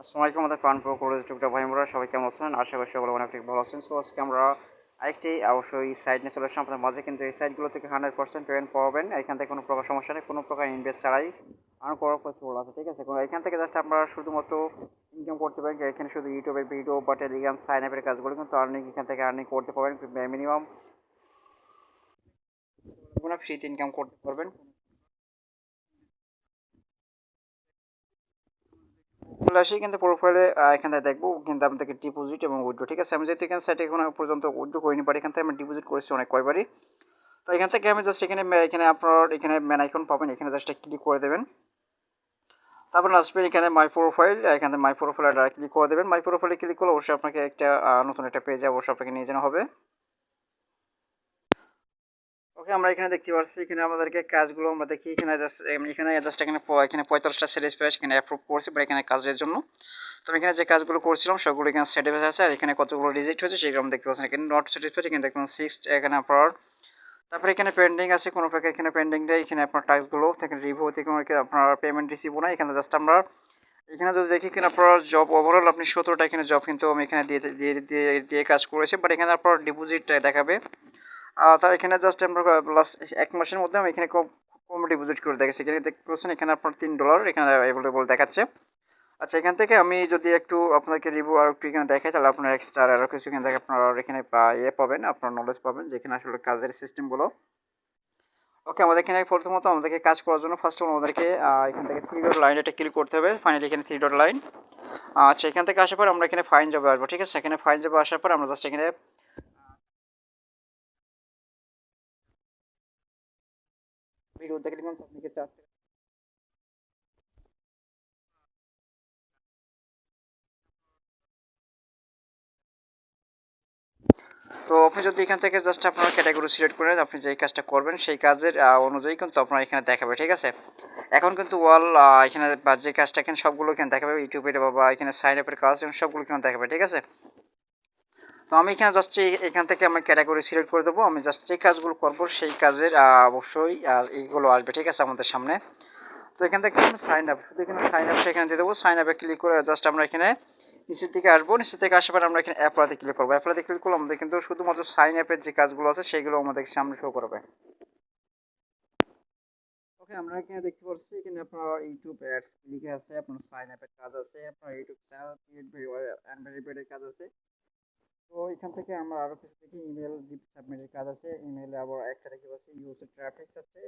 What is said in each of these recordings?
আসসালামু আলাইকুম, আমাদের প্রাণপ্রিয় কলেজ টুকটা ভাই বোনেরা, সবাই কেমন আছেন? আশা করি সকলে অনেক ভালো আছেন। সো আজকে আমরা আরেকটি অবশ্যই সাইট নিয়ে চলে আসলাম। মাঝে কিন্তু এই সাইটগুলো থেকে হান্ড্রেড পার্সেন্ট পেমেন্ট পাবেন এখান থেকে কোনো প্রকার সমস্যা নেই, কোনো প্রকার ইনভেস্ট ছাড়াই আর্ন করার পসিবল আছে, ঠিক আছে? কোনো এখান থেকে জাস্ট আমরা শুধুমাত্র ইনকাম করতে পারেন এখানে শুধু ইউটিউবের ভিডিও বা টেলিগ্রাম সাইন আপের কাজগুলো কিন্তু আর্নিং এখান থেকে আর্নিং করতে পারবেন মিনিমাম ফ্রিতে ইনকাম করতে পারবেন। চলে আসি, কিন্তু প্রোফাইলে এখান থেকে দেখব, কিন্তু আপনাদেরকে ডিপোজিট এবং উইড্রো ঠিক আছে? আমি যেহেতু এখানে সাইটে এখন পর্যন্ত উইড্রো করিনি বাট এখান থেকে আমি ডিপোজিট করেছি অনেক কয়বারই। তো এখান থেকে আমি জাস্ট এখানে এখানে আপনার, এখানে ম্যান আইকন পাবেন, এখানে জাস্ট ক্লিক করে দেবেন। তারপর আসবেন এখানে মাই প্রোফাইল এখানে মাই প্রোফাইল ক্লিক করে দেবেন। মাই প্রোফাইলে ক্লিক করলে অবশ্যই আপনাকে একটা নতুন একটা পেজে অবশ্যই আপনাকে নিয়ে যেতে হবে। ওকে আমরা এখানে দেখতে পাচ্ছি এখানে আমাদেরকে কাজগুলো আমরা দেখি। এখানে এখানে জাস্ট এখানে এখানে পঁয়তাল্লিশটা সেট স্পেস এখানে অ্যাপ্রুভ করছি বা এখানে কাজের জন্য। তো এখানে যে কাজগুলো করছিলাম, সেগুলো এখানে সেট আছে, আর এখানে কতগুলো রিজেক্ট হয়েছে সেগুলো আমরা দেখতে পাচ্ছি এখানে নট স্যাটিসফাইড এখানে দেখুন সিক্স এখানে আপনার, তারপরে এখানে পেন্ডিং আছে, কোনো প্রকার এখানে পেন্ডিং দেয় এখানে আপনার টাস্কগুলো থেকে রিভিউ থেকে আপনার পেমেন্ট রিসিভও না এখানে জাস্ট আমরা, এখানে যদি দেখি কিনা আপনার জব ওভারঅল আপনি সতেরোটা এখানে জব কিন্তু আমি এখানে দিয়ে দিয়ে দিয়ে কাজ করেছি বাট এখানে আপনার ডিপোজিট দেখাবে। তা এখানে জাস্ট আমরা প্লাস এক মাসের মধ্যে আমি এখানে কম ডিপোজিট করে দেখেছি। এখানে দেখতে পাচ্ছেন, এখানে আপনার তিন ডলার এখানে অ্যাভেলেবল দেখাচ্ছে। আচ্ছা এখান থেকে আমি যদি একটু আপনাকে রিভিউ আর একটু এখানে দেখাই, তাহলে আপনার এক্সট্রা আরও কিছু এখান থেকে আপনার এখানে ইয়ে পাবেন, আপনার নলেজ পাবেন, যেখানে আসলে কাজের সিস্টেমগুলো ওকে আমাদের এখানে প্রথমত আমাদেরকে কাজ করার জন্য ফার্স্ট অফ আমাদেরকে এখান থেকে থ্রি ডট লাইন এটা ক্লিক করতে হবে। ফাইনালি এখানে থ্রি ডট লাইন আচ্ছা এখান থেকে আসার পর আমরা এখানে ফাইন জবে আসব, ঠিক আছে? এখানে ফাইন জবে আসার পর আমরা জাস্ট এখানে ভিডিও দেখে দিলাম আপনাকে চার তো আপনি যদি এখান থেকে জাস্ট আপনার ক্যাটাগরি সিলেক্ট করেন আপনি যেই কাজটা করবেন সেই কাজের অনুযায়ী কিন্তু আপনার এখানে দেখাবে, ঠিক আছে? এখন কিন্তু ওয়াল এখানে যে কাজটা এখানে সবগুলো এখানে দেখাবে ইউটিউবে বা এখানে সাইন আপের কাজ সবগুলো এখানে দেখাবে, ঠিক আছে? তো আমি এখানে জাস্ট এখান থেকে আমি ক্যাটাগরি সিলেক্ট করে দেবো। আমি জাস্ট যে কাজগুলো করব, সেই কাজের অবশ্যই এইগুলো আসবে, ঠিক আছে, আমাদের সামনে। তো এখান থেকে আমি সাইন আপ শুধু এখানে সাইন আপ এখানে দিয়ে দেবো। সাইন আপে ক্লিক করে জাস্ট আমরা এখানে নিচের দিকে আসব। নিচের থেকে আসার পর আমরা এখানে অ্যাপ্লাইতে ক্লিক করব। অ্যাপ্লাইতে ক্লিক করলে আমাদের কিন্তু শুধুমাত্র সাইন আপের যে কাজগুলো আছে, সেগুলো আমাদের সামনে শো করবে। আমরা এখানে দেখতে পাচ্ছি, এখানে আপনার ইউটিউব অ্যাডস লিখে আছে, আপনার সাইন আপের কাজ আছে, আপনার ইউটিউব চ্যানেল ক্রিয়েট অ্যান্ড ভেরিফাইডের কাজ আছে। তো এখান থেকে আমরা আরও কিছু দেখি। ইমেল জিপ সাবমিটের কাজ আছে। ইমেলে আবার একটা দেখতে পাচ্ছি ইউজার ট্রাফিক আছে।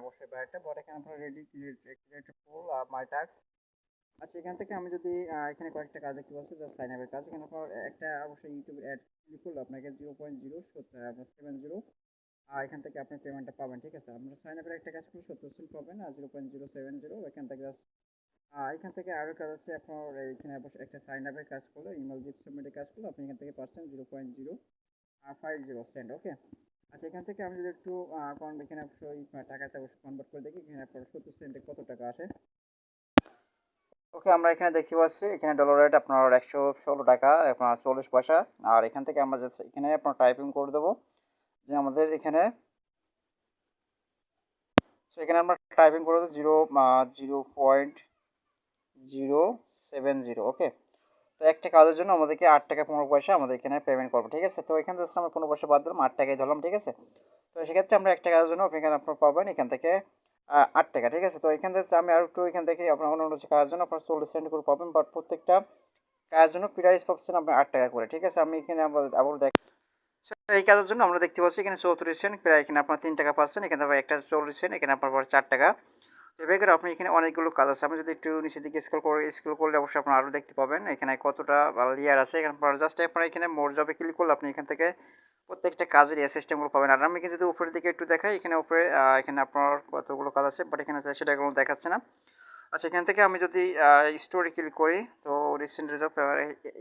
অবশ্যই বাইরেটা বট এখানে আপনার ready create full my task আচ্ছা এখান থেকে আমি যদি এখানে কয়েকটা কাজ দেখতে পাচ্ছি জাস্ট সাইন আপের কাজ। এখানে আপনার একটা অবশ্যই ইউটিউব অ্যাড ক্লিক আপনাকে zero point zero seven zero আর এখান থেকে আপনি পেমেন্টটা পাবেন, ঠিক আছে? আপনার সাইন আপের একটা কাজ করলে সত্তর পাবেন, আর zero point zero seven zero এখান থেকে জাস্ট এখান থেকে আরও কাজ আছে আপনার এখানে একটা সাইন আপের কাজ করলে ইমেল জিপ সাবমিটের কাজ করলে আপনি এখান থেকে পাচ্ছেন zero point zero five zero cent okay আচ্ছা এখান থেকে আমি যদি একটু আহ, কোন- এখানে অবশ্যই টাকাতে অবশ্যই কনভার্ট করে দেখি এখানে আপনার সত্তর সেন্টে কত টাকা আসে। ওকে আমরা এখানে দেখতে পাচ্ছি এখানে ডলার রেট আপনার একশো ষোলো টাকা আপনার চল্লিশ পয়সা। আর এখান থেকে আমরা এখানে আপনার টাইপিং করে দেবো যে আমাদের এখানে এখানে আমরা টাইপিং করে দেবো zero zero point zero seven zero, okay? তো একটা কাজের জন্য আমাদেরকে আট টাকা পনেরো পয়সা আমাদের এখানে পেমেন্ট করব, ঠিক আছে? তো এখানে জাস্ট আমরা পনেরো পয়সা বাদ দিলাম, আট টাকাই ধরলাম, ঠিক আছে? তো সেক্ষেত্রে আমরা একটা কাজের জন্য এখানে আপনার পাবেন এখান থেকে আট টাকা, ঠিক আছে? তো এখান থেকে আমি আর একটু এখান থেকে আপনার অন্য কাজের জন্য আপনার চল্লিশ সেন্ট করে পাবেন বাট প্রত্যেকটা কাজের জন্য প্রাইস পাচ্ছেন আপনার আট টাকা করে, ঠিক আছে? আমি এখানে আবার দেখ এই কাজের জন্য আমরা দেখতে পাচ্ছি এখানে চৌত্রিশ সেন্ট প্রায় এখানে আপনার তিন টাকা পাচ্ছেন, এখানে একটা চল্লিশ সেন্ট এখানে আপনার চার টাকা তো এভাবে আপনি এখানে অনেকগুলো কাজ আছে। আপনি যদি একটু নিচের দিকে স্কেল করে স্ক্রল করলে অবশ্যই আপনার আরও দেখতে পাবেন। এখানে কতটা লেয়ার আছে। এখানে জাস্ট আপনার এখানে মোর জবে ক্লিক করলে আপনি এখান থেকে প্রত্যেকটা কাজের সিস্টেমগুলো পাবেন। আর আমি যদি উপরের দিকে একটু দেখাই। এখানে উপরে এখানে আপনার কতগুলো কাজ আছে বাট এখানে সেটা কোনো দেখাচ্ছে না। আচ্ছা এখান থেকে আমি যদি স্টোরি ক্লিক করি, তো রিসেন্ট রেজাল্ট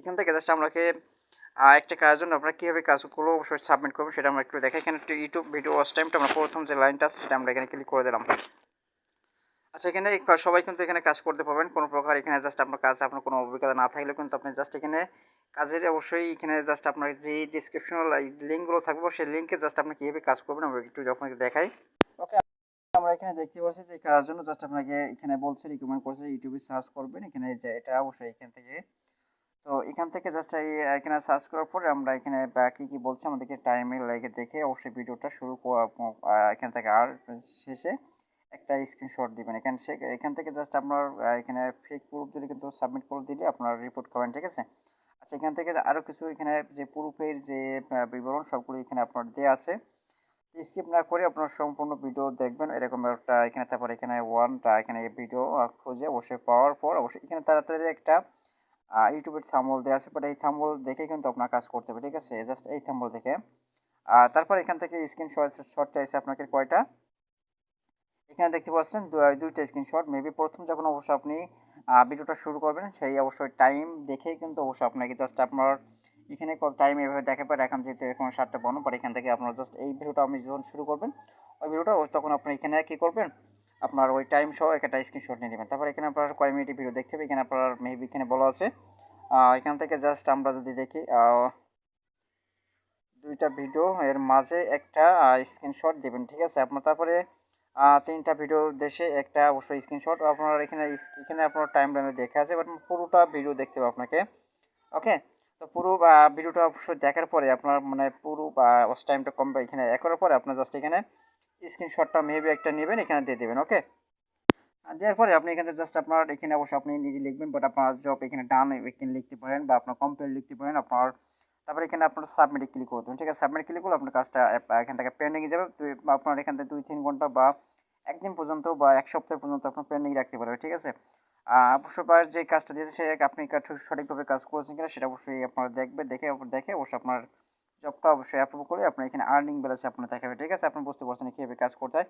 এখান থেকে জাস্ট আমাকে একটা কাজের জন্য আপনারা কীভাবে কাজগুলো অবশ্যই সাবমিট করবেন সেটা আমরা একটু দেখাই। এখানে একটু ইউটিউব ভিডিও ওয়াচ টাইমটা আমরা প্রথম যে লাইনটা আছে, সেটা আমরা এখানে ক্লিক করে দিলাম। আচ্ছা এখানে সবাই কিন্তু এখানে কাজ করতে পারবেন, কোনো প্রকার এখানে জাস্ট আপনার কাজ, আপনার কোনো অভিজ্ঞতা না থাকলেও কিন্তু আপনি জাস্ট এখানে কাজের অবশ্যই এখানে জাস্ট আপনার যে ডিসক্রিপশনাল লিঙ্কগুলো থাকবে, সেই লিঙ্কে জাস্ট আপনি কীভাবে কাজ করবেন আমরা একটু যখন দেখাই। ওকে আমরা এখানে দেখতে পাচ্ছি যে কাজের জন্য জাস্ট আপনাকে এখানে বলছে রিকমেন্ড করছে ইউটিউবে সার্চ করবেন, এখানে যে এটা অবশ্যই এখান থেকে। তো এখান থেকে জাস্ট এই, এখানে সার্চ করার পরে আমরা এখানে কী কী বলছে, আমাদেরকে টাইমে লাগে দেখে অবশ্যই ভিডিওটা শুরু এখান থেকে আর শেষে একটা স্ক্রিনশট দিবেন। এখানে সে, এখান থেকে জাস্ট আপনার এখানে ফেক প্রুফ দিলে কিন্তু সাবমিট করে দিলে আপনার রিপোর্ট করবেন ঠিক আছে? আচ্ছা এখান থেকে আরও কিছু এখানে যে প্রুফের যে বিবরণ সবগুলো এখানে আপনার দেওয়া আছে। স্কিপ না করে আপনার সম্পূর্ণ ভিডিও দেখবেন, এরকম একটা এখানে, তারপর এখানে ওয়ানটা এখানে ভিডিও খুঁজে অবশ্যই পাওয়ার পর অবশ্যই এখানে তাড়াতাড়ি একটা ইউটিউবের থাম্বল দেওয়া আছে বাট এই থাম্বল দেখে কিন্তু আপনার কাজ করতে হবে, ঠিক আছে? জাস্ট এই থাম্বল দেখে। আর তারপর এখান থেকে স্ক্রিন শট চাইছে আপনাকে কয়টা? এখানে দেখতে পাচ্ছেন দুইটা স্ক্রিনশট মেবি প্রথম যখন অবশ্যই আপনি ভিডিওটা শুরু করবেন, সেই অবশ্যই টাইম দেখেই কিন্তু অবশ্যই আপনাকে জাস্ট আপনার এখানে টাইম এভাবে দেখা পারে। এখন যেহেতু এখন সাতটা বন্ধ পরে এখান থেকে আপনার জাস্ট এই ভিডিওটা আপনি যখন শুরু করবেন, ওই ভিডিওটা তখন আপনি এখানে কী করবেন, আপনার ওই টাইম সহ একটা স্ক্রিনশট নিয়ে নেবেন। তারপর এখানে আপনার কয় মিনিটের ভিডিও দেখতে হবে। এখানে আপনার মেবি এখানে বলা আছে এখান থেকে জাস্ট আমরা যদি দেখি দুইটা ভিডিও এর মাঝে একটা স্ক্রিনশট দেবেন, ঠিক আছে? আপনার তারপরে তিনটা ভিডিও দেশে একটা অবশ্যই স্ক্রিনশট আপনার এখানে এখানে আপনার টাইম লাইনে দেখে আছে বাট পুরোটা ভিডিও দেখতে হবে আপনাকে। ওকে তো পুরো ভিডিওটা অবশ্যই দেখার পরে আপনার মানে পুরো টাইমটা কমবে এখানে। এ করার পরে আপনার জাস্ট এখানে স্ক্রিনশটটা মেবি একটা নেবেন, এখানে দিয়ে দেবেন ওকে দেওয়ার পরে আপনি এখানে জাস্ট আপনার, এখানে অবশ্যই আপনি নিজে লিখবেন বাট আপনার জব এখানে ডান এখানে লিখতে পারেন বা আপনার কমপ্লিট লিখতে পারেন। আপনার তারপরে এখানে আপনার সাবমিটে ক্লিক করতে ঠিক আছে? সাবমিট ক্লিক করলে আপনার কাজটা এখান থেকে পেন্ডিংয়ে যাবে। আপনার এখান থেকে দুই, তিন ঘণ্টা বা একদিন পর্যন্ত বা এক সপ্তাহ পর্যন্ত আপনার পেন্ডিং রাখতে পারবে, ঠিক আছে? অবশ্যই যে কাজটা দিয়েছে সে আপনি সঠিকভাবে কাজ করেছেন কিনা সেটা অবশ্যই আপনার দেখবে, দেখে দেখে অবশ্যই আপনার জবটা অবশ্যই অ্যাপ্রুভ করে আপনার এখানে আর্নিং ব্যালেন্স আপনার দেখাবে, ঠিক আছে? আপনি বুঝতে পারছেন কীভাবে কাজ করতে হয়।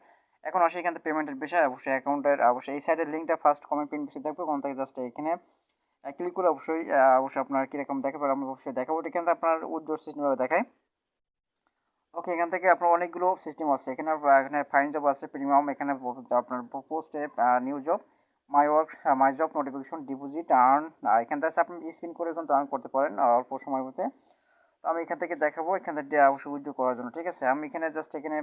এখন আসে এখান থেকে পেমেন্টের বিষয়। অবশ্যই অ্যাকাউন্টের অবশ্যই এই সাইডের লিঙ্কটা ফার্স্ট কমেন্ট পিন বেশি থাকবে কোন থেকে জাস্ট এখানে ক্লিক করে অবশ্যই অবশ্যই আপনার কীরকম দেখাবে আমি অবশ্যই দেখাবো। এটা এখানে আপনার উজ্জ্বল সিস্টেমভাবে দেখায়। ওকে এখান থেকে আপনার অনেকগুলো সিস্টেম আছে। এখানে এখানে ফাইন জব আছে প্রিমিয়াম এখানে আপনার পোস্টে new job my work my job notification deposit earn এখান থেকে আপনি স্পিন করে কিন্তু আর্ন করতে পারেন অল্প সময় মধ্যে। তো আমি এখান থেকে দেখাবো, এখান থেকে অবশ্যই উইথড্র করার জন্য, ঠিক আছে? আমি এখানে জাস্ট এখানে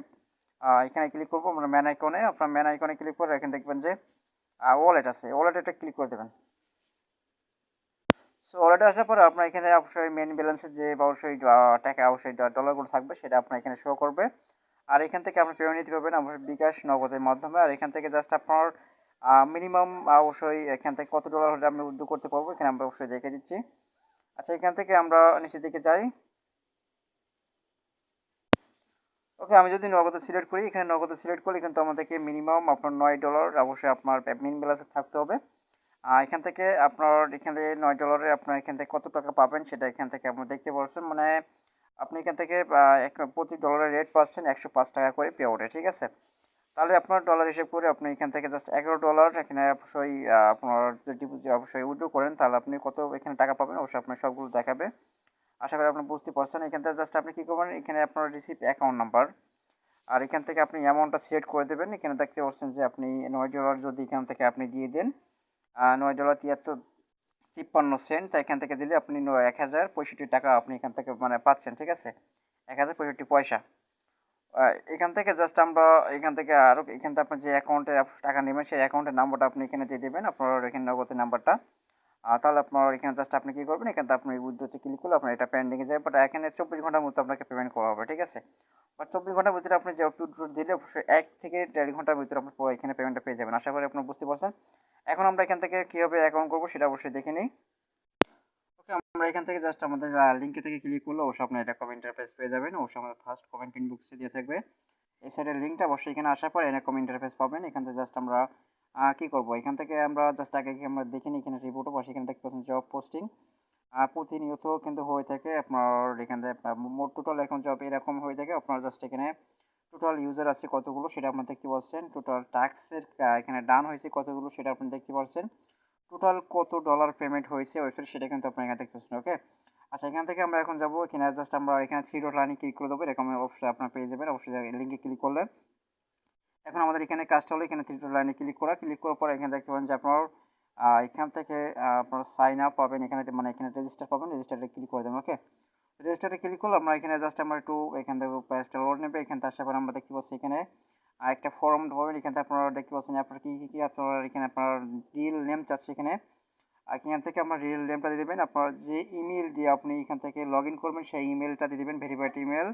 এখানে ক্লিক করব, আমরা ম্যান আইকনে আপনার ম্যান আইকনে ক্লিক করে এখানে দেখবেন যে ওয়ালেট আছে। ওয়ালেট এটা ক্লিক করে দেবেন। সো ওয়ালেটে আসার পরে আপনার এখানে অবশ্যই মেন ব্যালেন্সের যে অবশ্যই টাকা, অবশ্যই ডলারগুলো থাকবে, সেটা আপনার এখানে শো করবে। আর এখান থেকে আপনি পেমেন্ট নিতে পারবেন অবশ্যই বিকাশ নগদের মাধ্যমে। আর এখান থেকে জাস্ট আপনার মিনিমাম অবশ্যই এখান থেকে কত ডলার হলে আপনি উদ্যোগ করতে পারব, এখানে আমরা অবশ্যই দেখে দিচ্ছি। আচ্ছা এখান থেকে আমরা নিচের দিকে যাই। ওকে আমি যদি নগদে সিলেক্ট করি, এখানে নগদে সিলেক্ট করি কিন্তু আমাদেরকে মিনিমাম আপনার নয় ডলার অবশ্যই আপনার মিন ব্যালেন্সে থাকতে হবে। এখান থেকে আপনার এখান থেকে নয় ডলারে আপনার এখান থেকে কত টাকা পাবেন সেটা এখান থেকে আপনি দেখতে পাচ্ছেন মানে আপনি এখান থেকে প্রতি ডলারের রেট পাচ্ছেন একশো পাঁচ টাকা করে পে ওঠে ঠিক আছে? তাহলে আপনার ডলার হিসেব করে আপনি এখান থেকে জাস্ট এগারো ডলার এখানে অবশ্যই আপনার যদি অবশ্যই উইড্রো করেন, তাহলে আপনি কত এখানে টাকা পাবেন অবশ্যই আপনার সবগুলো দেখাবে। আশা করি আপনি বুঝতে পারছেন। এখান থেকে জাস্ট আপনি কী করবেন, এখানে আপনার রিসিভ অ্যাকাউন্ট নাম্বার আর এখান থেকে আপনি অ্যামাউন্টটা সিলেক্ট করে দেবেন। এখানে দেখতে পাচ্ছেন যে আপনি নয় ডলার যদি এখান থেকে আপনি দিয়ে দেন নয় ডলার তিয়াত্তর, তিপ্পান্ন সেন্ট এখান থেকে দিলে আপনি এক হাজার পঁয়ষট্টি টাকা আপনি এখান থেকে মানে পাচ্ছেন, ঠিক আছে? এক হাজার পঁয়ষট্টি পয়সা। এখান থেকে জাস্ট আমরা এখান থেকে আরও এখান থেকে আপনার যে অ্যাকাউন্টে টাকা নেবেন, সেই অ্যাকাউন্টের নাম্বারটা আপনি এখানে দিয়ে দেবেন, আপনার এখানে নগদের নাম্বারটা তাহলে আপনার এখানে জাস্ট আপনি কী করবেন, এখান থেকে আপনি উইড্রোতে ক্লিক করলে আপনার এটা পেন্ডিংয়ে যাবে বাট এখানে চব্বিশ ঘণ্টার মধ্যে আপনাকে পেমেন্ট করা হবে, ঠিক আছে? বাট চব্বিশ ঘণ্টার ভিতরে আপনি যে উইড্রো দিলে অবশ্যই এক থেকে দেড় ঘণ্টার ভিতরে আপনি এখানে পেমেন্টটা পেয়ে যাবেন, আশা করি আপনার বুঝতে পারছেন। এখন আমরা এখান থেকে কীভাবে অ্যাকাউন্ট করব সেটা অবশ্যই দেখে নিই। ওকে আমরা এখান থেকে জাস্ট আমাদের লিঙ্কে থেকে ক্লিক করলে অবশ্যই আপনি এটা কমেন্ট ইন্টারফেস পেয়ে যাবেন। অবশ্যই আমাদের ফার্স্ট কমেন্ট পিন বক্সে দিয়ে থাকবে। এই সাইডের লিঙ্কটা অবশ্যই এখানে আসার পর এনে কমেন্ট ইন্টারফেস পাবেন। এখান থেকে জাস্ট আমরা কী করব? এখান থেকে আমরা জাস্ট আগে আমরা দেখিনি এখানে রিপোর্টও বসে এখানে দেখতে পাচ্ছেন জব পোস্টিং প্রতিনিয়ত কিন্তু হয়ে থাকে আপনার এখান থেকে মোট টোটাল এখন জব এরকম হয়ে থাকে। আপনার জাস্ট এখানে টোটাল ইউজার আছে কতগুলো সেটা আপনি দেখতে পাচ্ছেন। টোটাল ট্যাক্সের এখানে ডান হয়েছে কতগুলো সেটা আপনি দেখতে পাচ্ছেন। টোটাল কত ডলার পেমেন্ট হয়েছে ওয়েবসাইট সেটা কিন্তু আপনি এখানে দেখতে পাচ্ছেন ওকে আচ্ছা এখান থেকে আমরা এখন যাব। এখানে জাস্ট আমরা এখানে থ্রি ডট লাইনে ক্লিক করে দেবো। এরকম অবশ্যই আপনার পেয়ে যাবেন। অবশ্যই লিঙ্কে ক্লিক করলে। এখন আমাদের এখানে কাজটা হলো এখানে থ্রি ডট লাইনে ক্লিক করা। ক্লিক করার পর এখানে দেখতে পাবেন যে আপনার এখান থেকে আপনার সাইন আপ পাবেন। এখানে মানে এখানে রেজিস্টার পাবেন। রেজিস্টারে ক্লিক করে দেবেন ওকে রেজিস্টারে ক্লিক করলে আমরা এখানে জাস্ট আমরা একটু এখান থেকে পেজটা লোড নেবে, এখানে আসার পর আমরা দেখতে পাচ্ছি এখানে আর একটা ফর্ম পাবেন এখান থেকে আপনারা দেখতে পাচ্ছেন আপনার কী কী কী আপনার এখানে আপনার রিয়েল নেম চাচ্ছে এখানে। আর এখান থেকে আপনার রিয়েল নেমটা দিয়ে দেবেন, আপনার যে ইমেল দিয়ে আপনি এখান থেকে লগ ইন করবেন, সেই ইমেলটা দিয়ে দেবেন ভেরিফাইড ইমেল